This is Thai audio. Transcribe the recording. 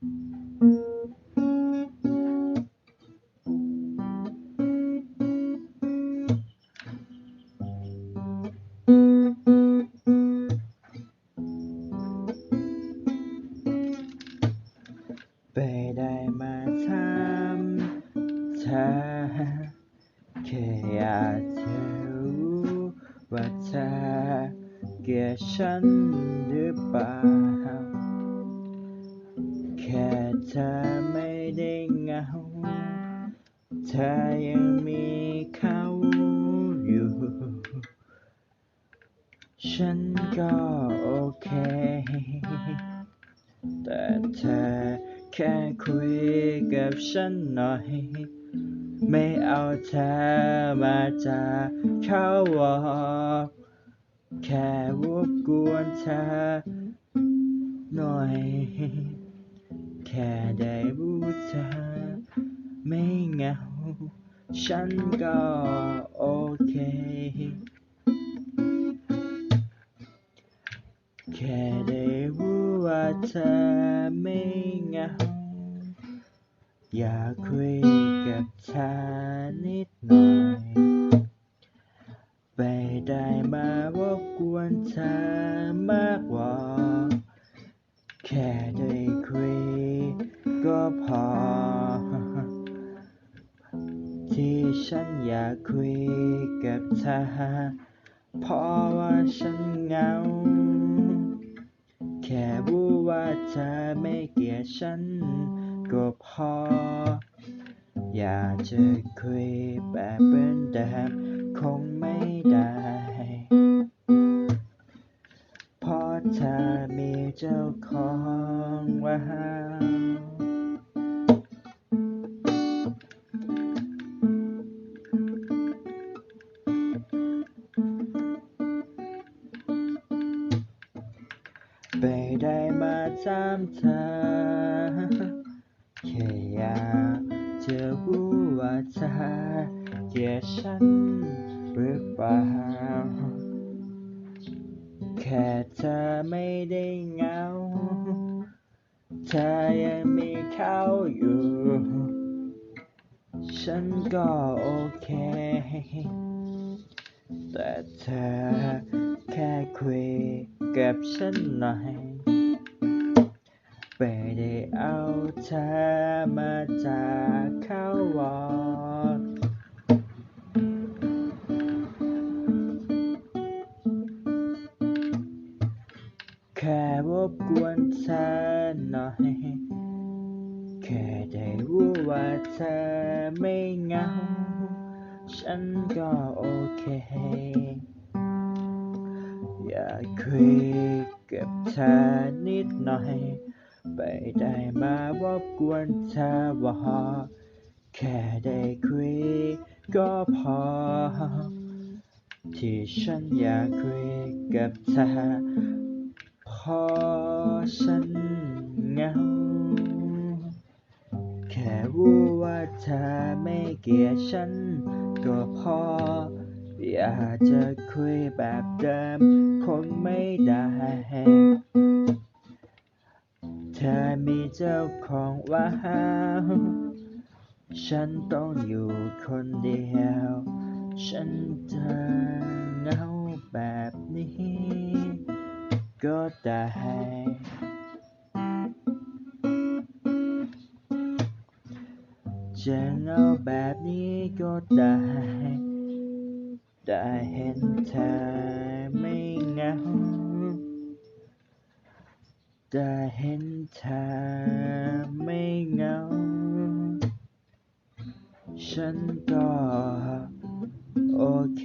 ไม่ได้มาถามเธอแค่อยากจะรู้ว่าเธอเกลียดฉันหรือเปล่า เธอไม่ได้เหงา เธอยังมีเขาอยู่ ฉันก็โอเค แต่เธอแค่คุยกับฉันหน่อย ไม่เอาเธอมาจากเขาวอกแค่รบกวนเธอหน่อย แค่ได้รู้เธอไม่เหงา ฉันก็โอเค แค่ได้รู้ว่าเธอไม่เหงา อยากคุยกับเธอนิดหน่อยไม่ได้มารบกวนเธอมากกว่าแค่ พอ ที่ฉันอยากคุยกับเธอเพราะว่าฉันเหงา แค่รู้ว่าเธอไม่เกลียดฉันก็พอ อยากจะคุยแบบเหมือนเดิมคงไม่ได้เพราะเธอมีเจ้าของแล้ ไม่ได้มาถามเธอ แค่อยากจะรู้ว่าเธอเกลียดฉันหรือเปล่า แค่เธอไม่ได้เหงา เธอยังมีเขาอยู่ ฉันก็โอเค แต่เธอแค่คุย กับฉันหน่อยไม่ได้เอาเธอมาจากเขาวอแค่รบกวนเธอหน่อย แค่ได้รู้ว่าเธอไม่เหงา ฉันก็โอเค อยากคุยกับเธอนิดหน่อยไม่ได้มารบกวนเธอบอกแค่ได้คุยก็พอ ที่ฉันอยากคุยกับเธอเพราะฉันเหงา แค่รู้ว่าเธอไม่เกลียดฉันก็พอ อยากจะคุยแบบเดิมคงไม่ได้ เธอมีเจ้าของแล้วฉันต้องอยู่คนเดียว ฉันจะเหงาแบบนี้ ก็ได้จะเหงาแบบนี้ก็ได้ ได้เห็นเธอไม่เหงา ได้เห็นเธอไม่เหงา ฉันก็โอเค